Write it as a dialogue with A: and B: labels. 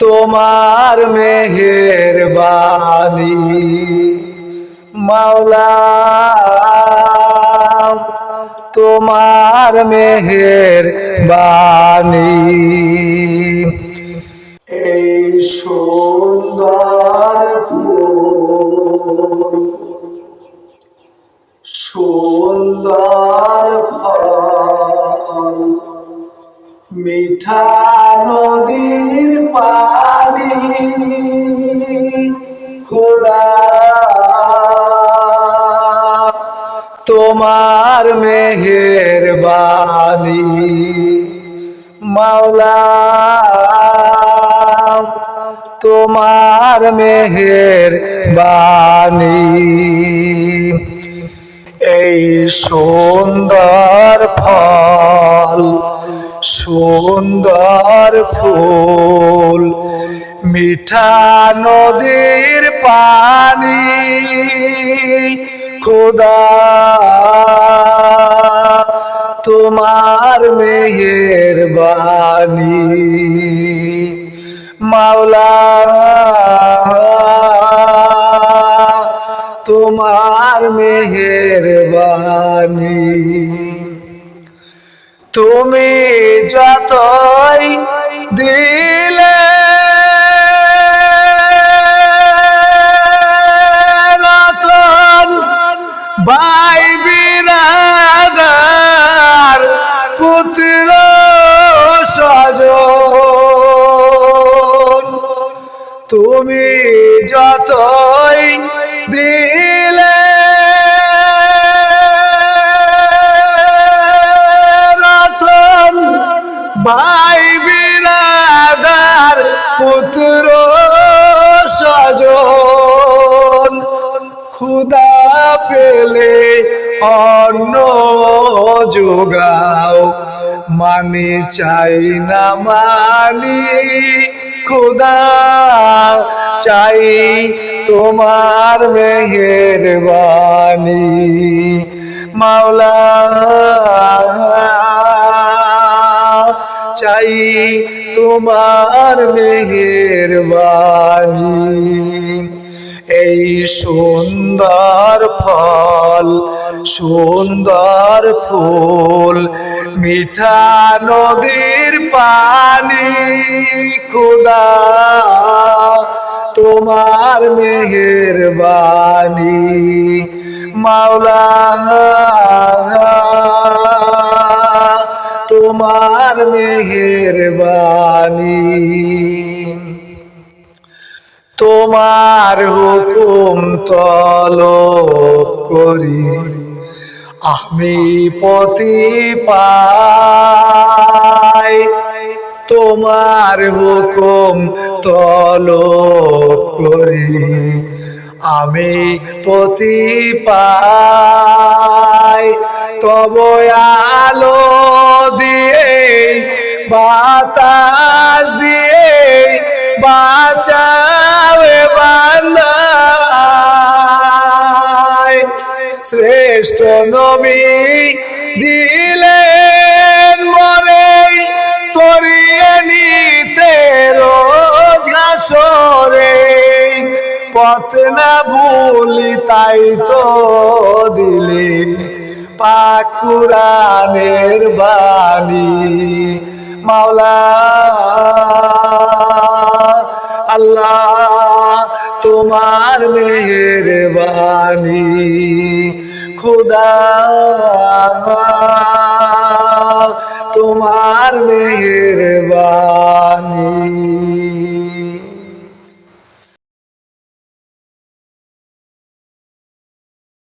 A: তোমার মেহের বাণী মাওলা তোমার মেহের বাণী এই সুন্দর সুন্দর ফল মিঠা নদীর পানি খোদা। তোমার মেহের বাণী মাওলা। তোমার মেহের বাণী এই সুন্দর ফল সুন্দর ফুল মিঠা নদীর পানি খোদা তোমার মেহের বাণী। মাওলা তোমার মেহের বাণী। তুমি যতই দিলে ভাই বিরাদার পুত্র সজন তুমি যতই দিলে অন্ন যোগাও। মানি চাই না মানি, খুদা, চাই তোমার মেহের বাণী মাওলা, চাই তোমার মেহের বাণী এই সুন্দর ফল সুন্দর ফুল, মিঠা নদীর পানি, খুদা, তোমার মেহের বাণী মাওলা তোমার মেহের বাণী। তোমার হুকুম তলব করি। আমি পতি পাই, তোমার হুকুম তলব করি। আমি পতি পাই, তব আলো দিয়ে, বাতাস দিয়ে বাঁচাবে পথ না ভুলি, তাই তো দিলে পাকুরানের বাণী। মাওলা, আল্লাহ তোমার মেহের বাণী খুদা, তোমার মেহের বাণী